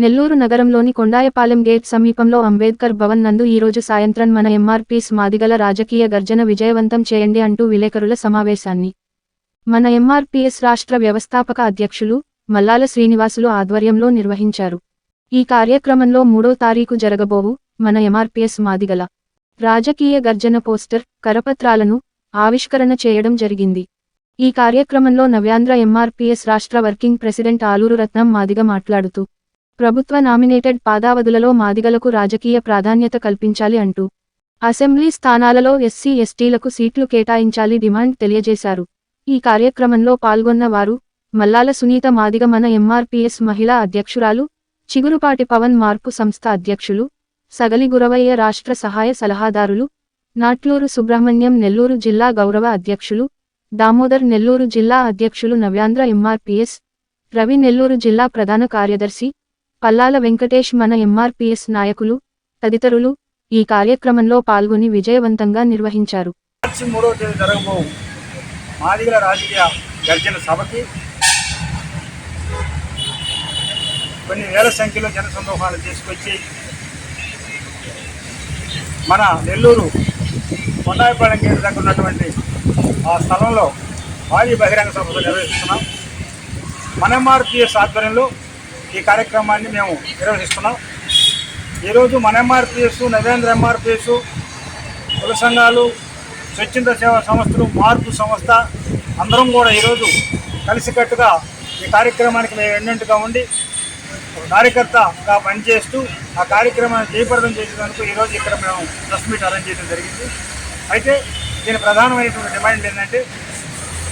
నెల్లూరు నగరంలోని కొండాయపాలెం గేట్ సమీపంలో అంబేద్కర్ భవన్ నందు ఈరోజు సాయంత్రం మన ఎంఆర్పీస్ మాదిగల రాజకీయ గర్జన విజయవంతం చేయండి అంటూ విలేకరుల సమావేశాన్ని. మన ఎంఆర్పీఎస్ రాష్ట్ర వ్యవస్థాపక అధ్యక్షులు మల్లాల శ్రీనివాసులు ఆధ్వర్యంలో నిర్వహించారు. ఈ కార్యక్రమంలో మూడో తారీఖు జరగబోవు మన ఎంఆర్పీఎస్ మాదిగల రాజకీయ గర్జన పోస్టర్ కరపత్రాలను ఆవిష్కరణ చేయడం జరిగింది. ఈ కార్యక్రమంలో నవ్యాంధ్ర ఎంఆర్పీఎస్ రాష్ట్ర వర్కింగ్ ప్రెసిడెంట్ ఆలూరు రత్నం మాదిగ మాట్లాడుతూ ప్రభుత్వ నామినేటెడ్ పాదావధులలో మాదిగలకు రాజకీయ ప్రాధాన్యత కల్పించాలి అంటూ అసెంబ్లీ స్థానాలలో ఎస్సీ ఎస్టీలకు సీట్లు కేటాయించాలి డిమాండ్ తెలియజేశారు. ఈ కార్యక్రమంలో పాల్గొన్న వారు మల్లాల సునీత మాదిగ మన ఎంఆర్పీఎస్ మహిళా అధ్యక్షురాలు చిగురుపాటి పవన్ మార్పు సంస్థ అధ్యక్షులు సగలి గురవయ్య రాష్ట్ర సహాయ సలహాదారులు నాట్లూరు సుబ్రహ్మణ్యం నెల్లూరు జిల్లా గౌరవ అధ్యక్షులు దామోదర్ నెల్లూరు జిల్లా అధ్యక్షులు నవ్యాంధ్ర ఎంఆర్పీఎస్ రవి నెల్లూరు జిల్లా ప్రధాన కార్యదర్శి పల్లాల వెంకటేష్ మన ఎంఆర్పిఎస్ నాయకులు తదితరులు ఈ కార్యక్రమంలో పాల్గొని విజయవంతంగా నిర్వహించారు. మార్చి మూడవ తేదీ జరగబో మాదిగల రాజకీయ గర్జన సభకి కొన్ని వేల సంఖ్యలో జన సందోహాలు తీసుకొచ్చి మన నెల్లూరు కొండాయిపాలెం గేటు దగ్గర ఉన్నటువంటి ఆ స్థలంలో భారీ బహిరంగ సభలు నిర్వహిస్తున్నాం. మన ఎంఆర్పిఎస్ ఆధ్వర్యంలో ఈ కార్యక్రమాన్ని మేము నిర్వహిస్తున్నాం. ఈరోజు మన ఎంఆర్పిఎస్ నవేంద్ర ఎంఆర్పిఎస్ కుల సంఘాలు స్వచ్ఛంద సేవా సంస్థలు మార్పు సంస్థ అందరం కూడా ఈరోజు కలిసికట్టుగా ఈ కార్యక్రమానికి మేము ఎన్నెంటుగా ఉండి కార్యకర్తగా పనిచేస్తూ ఆ కార్యక్రమాన్ని జయప్రదం చేసేందుకు ఈరోజు ఇక్కడ మేము ప్రెస్ మీట్ అరేంజ్ చేయడం జరిగింది. అయితే దీని ప్రధానమైనటువంటి డిమాండ్ ఏంటంటే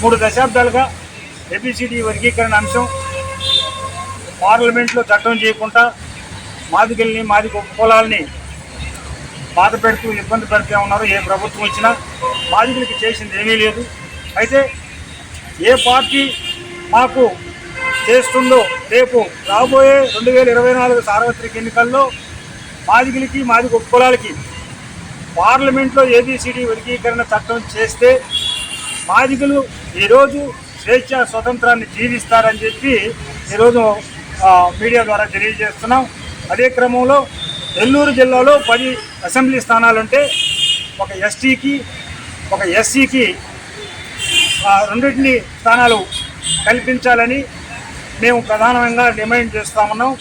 మూడు దశాబ్దాలుగా ఏబిసిడి వర్గీకరణ అంశం పార్లమెంట్లో చట్టం చేయకుండా మాదిగల్ని మాది కులాలని బాధ పెడుతూ ఇబ్బంది పెడుతూ ఉన్నారు ఏ ప్రభుత్వం వచ్చినా బాధితులకి చేసింది ఏమీ లేదు. అయితే ఏ పార్టీ మాకు చేస్తుందో రేపు రాబోయే రెండు వేల ఇరవై నాలుగు సార్వత్రిక ఎన్నికల్లో మాదిగులకి మాది కులాలకి పార్లమెంట్లో ఏబిసిడి వర్గీకరణ చట్టం చేస్తే మాదిగలు ఈరోజు స్వేచ్ఛ స్వతంత్రాన్ని జీవిస్తారని చెప్పి ఈరోజు మీడియా ద్వారా తెలియజేస్తున్నాం. అదే క్రమంలో నెల్లూరు జిల్లాలో పది అసెంబ్లీ స్థానాలుంటే ఒక ఎస్టీకి ఒక ఎస్సీకి రెండింటిని స్థానాలు కల్పించాలని మేము ప్రధానంగా డిమాండ్ చేస్తా ఉన్నాం.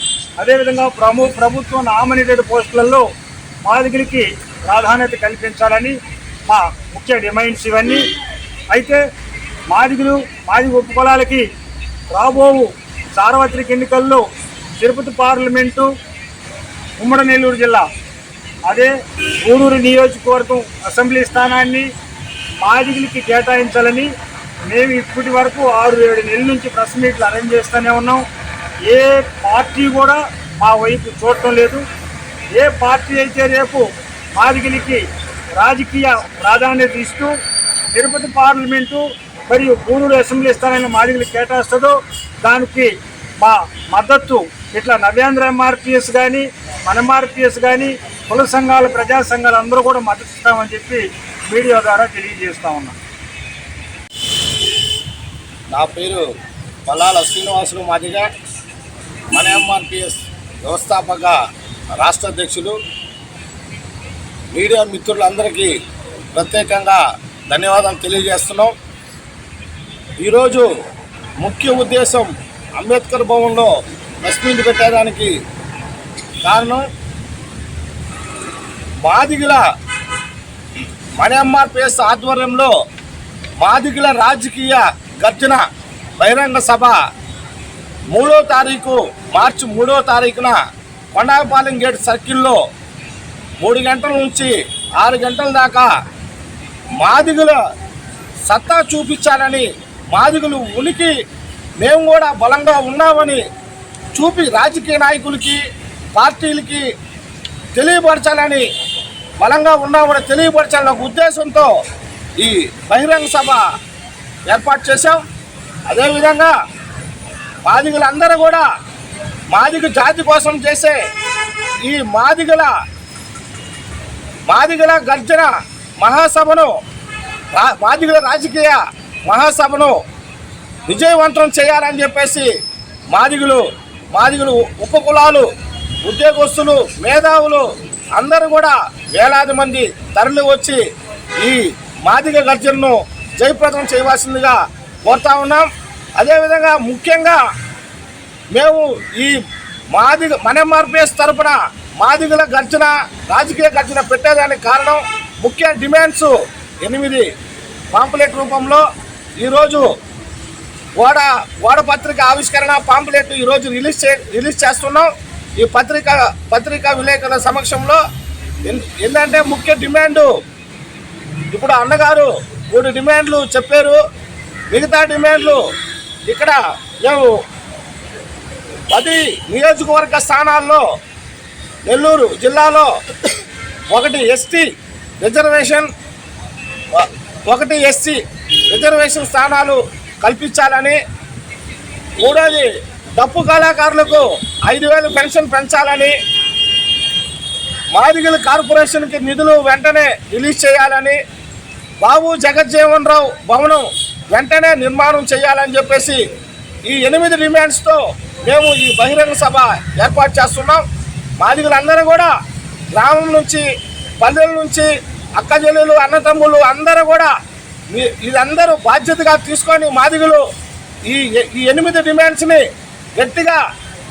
అదేవిధంగా ప్రము ప్రభుత్వ నామినేటెడ్ పోస్టులలో మాదిగలకి ప్రాధాన్యత కల్పించాలని మా ముఖ్య డిమాండ్స్ ఇవన్నీ. అయితే మాదిగులు మాది ఉపకులాలకి రాబోవు సార్వత్రిక ఎన్నికల్లో తిరుపతి పార్లమెంటు ఉమ్మడి నెల్లూరు జిల్లా అదే గూడూరు నియోజకవర్గం అసెంబ్లీ స్థానాన్ని మాదిగులకి కేటాయించాలని మేము ఇప్పటి వరకు ఆరు ఏడు నెలల నుంచి ప్రెస్ మీట్లు అరేంజ్ చేస్తూనే ఉన్నాం. ఏ పార్టీ కూడా మా వైపు చూడటం లేదు. ఏ పార్టీ అయితే రేపు మాదిగులకి రాజకీయ ప్రాధాన్యత ఇస్తూ తిరుపతి పార్లమెంటు మరియు గూడూరు అసెంబ్లీ స్థానాన్ని మాదిగులు కేటాయిస్తుందో దానికి మా మద్దతు ఇట్లా నవ్యాంధ్ర ఎంఆర్పిఎస్ కానీ మన ఎంఆర్పిఎస్ కానీ కుల సంఘాలు ప్రజా సంఘాలు అందరూ కూడా మద్దతు ఇస్తామని చెప్పి మీడియా ద్వారా తెలియజేస్తా ఉన్నాం. నా పేరు పల్లాల శ్రీనివాసులు మాదిగా. మన ఎంఆర్పిఎస్ వ్యవస్థాపక రాష్ట్ర అధ్యక్షులు. మీడియా మిత్రులందరికీ ప్రత్యేకంగా ధన్యవాదాలు తెలియజేస్తున్నాం. ఈరోజు ముఖ్య ఉద్దేశం అంబేద్కర్ భవన్లో డస్ట్బిన్లు పెట్టడానికి. కారణం మాదిగల మణిఎంఆర్పిఎస్ ఆధ్వర్యంలో మాదిగల రాజకీయ గర్జన బహిరంగ సభ మూడో తారీఖు మార్చి మూడో తారీఖున కొండాపాలెం గేట్ సర్కిల్లో మూడు గంటల నుంచి ఆరు గంటల దాకా మాదిగుల సత్తా చూపించాలని మాదిగలు ఉనికి. మేము కూడా బలంగా ఉన్నామని చూపి రాజకీయ నాయకులకి పార్టీలకి తెలియపరచాలని బలంగా ఉన్నామని తెలియపరచాలని ఒక ఉద్దేశంతో ఈ బహిరంగ సభ ఏర్పాటు చేశాం. అదేవిధంగా మాదిగలందరూ కూడా మాదిగ జాతి కోసం చేసే ఈ మాదిగల మాదిగల గర్జన మహాసభను రా- మాదిగల రాజకీయ మహాసభను విజయవంతం చేయాలని చెప్పేసి మాదిగులు మాదిగులు ఉపకులాలు ఉద్యోగస్తులు మేధావులు అందరూ కూడా వేలాది మంది తరలి వచ్చి ఈ మాదిగ గర్జనను జయప్రదం చేయవలసిందిగా కోరుతా ఉన్నాం. అదేవిధంగా ముఖ్యంగా మేము ఈ మాదిగ మన ఎంఆర్పిఎస్ తరపున మాదిగల గర్జన రాజకీయ గర్జన పెట్టేదానికి కారణం ముఖ్య డిమాండ్స్ ఎనిమిది పాంపులెట్ రూపంలో ఈరోజు ఓడ ఓడ పత్రిక ఆవిష్కరణ పాంప్లెట్ ఈరోజు రిలీజ్ చే రిలీజ్ చేస్తున్నాం. ఈ పత్రిక పత్రికా విలేకరుల సమక్షంలో ఎన్- ఏంటంటే ముఖ్య డిమాండు ఇప్పుడు అన్నగారు మూడు డిమాండ్లు చెప్పారు. మిగతా డిమాండ్లు ఇక్కడ మేము పది నియోజకవర్గ స్థానాల్లో నెల్లూరు జిల్లాలో ఒకటి ఎస్టీ రిజర్వేషన్ ఒకటి ఎస్సీ రిజర్వేషన్ స్థానాలు కల్పించాలని మూడోది డప్పు కళాకారులకు ఐదు వేలు పెన్షన్ పెంచాలని మాదిగల కార్పొరేషన్కి నిధులు వెంటనే రిలీజ్ చేయాలని బాబు జగజ్జీవన్ రావు భవనం వెంటనే నిర్మాణం చేయాలని చెప్పేసి ఈ ఎనిమిది డిమాండ్స్తో మేము ఈ బహిరంగ సభ ఏర్పాటు చేస్తున్నాం. మాదిగలందరూ కూడా గ్రామం నుంచి పల్లెల నుంచి అక్కజల్లులు అన్నతమ్ములు అందరూ కూడా ఇదందరూ బాధ్యతగా తీసుకొని మాదిగులు ఈ ఈ ఎనిమిది డిమాండ్స్ని గట్టిగా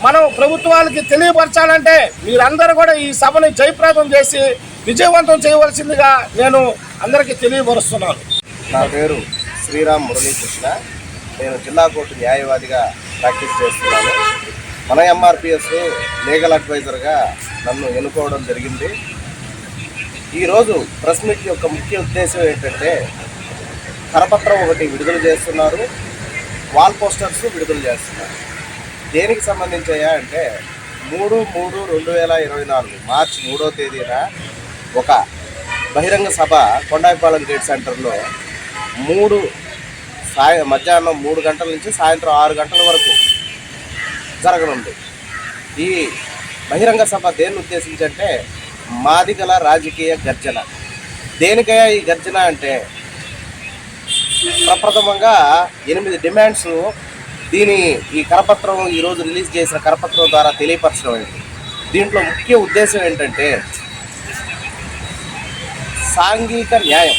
మనం ప్రభుత్వాలకి తెలియపరచాలంటే మీరందరూ కూడా ఈ సభని జయప్రదం చేసి విజయవంతం చేయవలసిందిగా నేను అందరికీ తెలియపరుస్తున్నాను. నా పేరు శ్రీరామ్ మురళీకృష్ణ. నేను జిల్లా కోర్టు న్యాయవాదిగా ప్రాక్టీస్ చేస్తున్నాను. మన ఎంఆర్పిఎస్ లీగల్ అడ్వైజర్గా నన్ను ఎన్నుకోవడం జరిగింది. ఈరోజు ప్రెస్ మీట్ యొక్క ముఖ్య ఉద్దేశం ఏంటంటే కరపత్రం ఒకటి విడుదల చేస్తున్నారు. వాల్ పోస్టర్స్ విడుదల చేస్తున్నారు. దేనికి సంబంధించాయా అంటే మూడు మూడు రెండు వేల ఇరవై నాలుగు మార్చి మూడో తేదీన ఒక బహిరంగ సభ కొండాయిపాలెం గేట్ సెంటర్లో మూడు సాయ మధ్యాహ్నం మూడు గంటల నుంచి సాయంత్రం ఆరు గంటల వరకు జరగనుంది. ఈ బహిరంగ సభ దేన్ని ఉద్దేశించంటే మాదిగల రాజకీయ గర్జన. దేనికయ్యా ఈ గర్జన అంటే ప్రప్రథమంగా ఎనిమిది డిమాండ్స్ దీని ఈ కరపత్రం ఈరోజు రిలీజ్ చేసిన కరపత్రం ద్వారా తెలియపరచడం దీంట్లో ముఖ్య ఉద్దేశం ఏంటంటే సాంఘిక న్యాయం.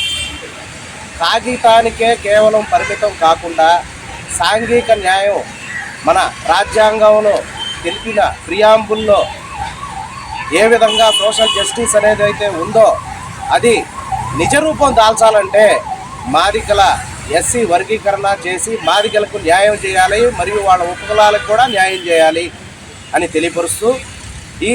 కాగితానికే కేవలం పరిమితం కాకుండా సాంఘిక న్యాయం మన రాజ్యాంగంలో తెలిపిన ప్రియాంబుల్లో ఏ విధంగా సోషల్ జస్టిస్ అనేది అయితే ఉందో అది నిజ రూపం దాల్చాలంటే మాదికల ఎస్సీ వర్గీకరణ చేసి బాధికలకు న్యాయం చేయాలి మరియు వాళ్ళ ఉపకులాలకు కూడా న్యాయం చేయాలి అని తెలియపరుస్తూ ఈ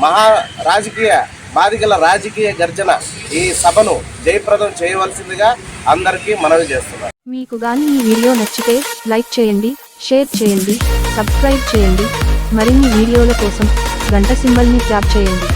మహా రాజకీయ మాదిగల రాజకీయ గర్జన ఈ సభను జయప్రదం చేయవలసిందిగా అందరికీ మనవి చేస్తున్నారు మీకు గాని ఈ వీడియో నచ్చితే లైక్ చేయండి షేర్ చేయండి సబ్స్క్రైబ్ చేయండి. మరిన్ని వీడియోల కోసం గంట సింబల్ని ట్యాప్ చేయండి.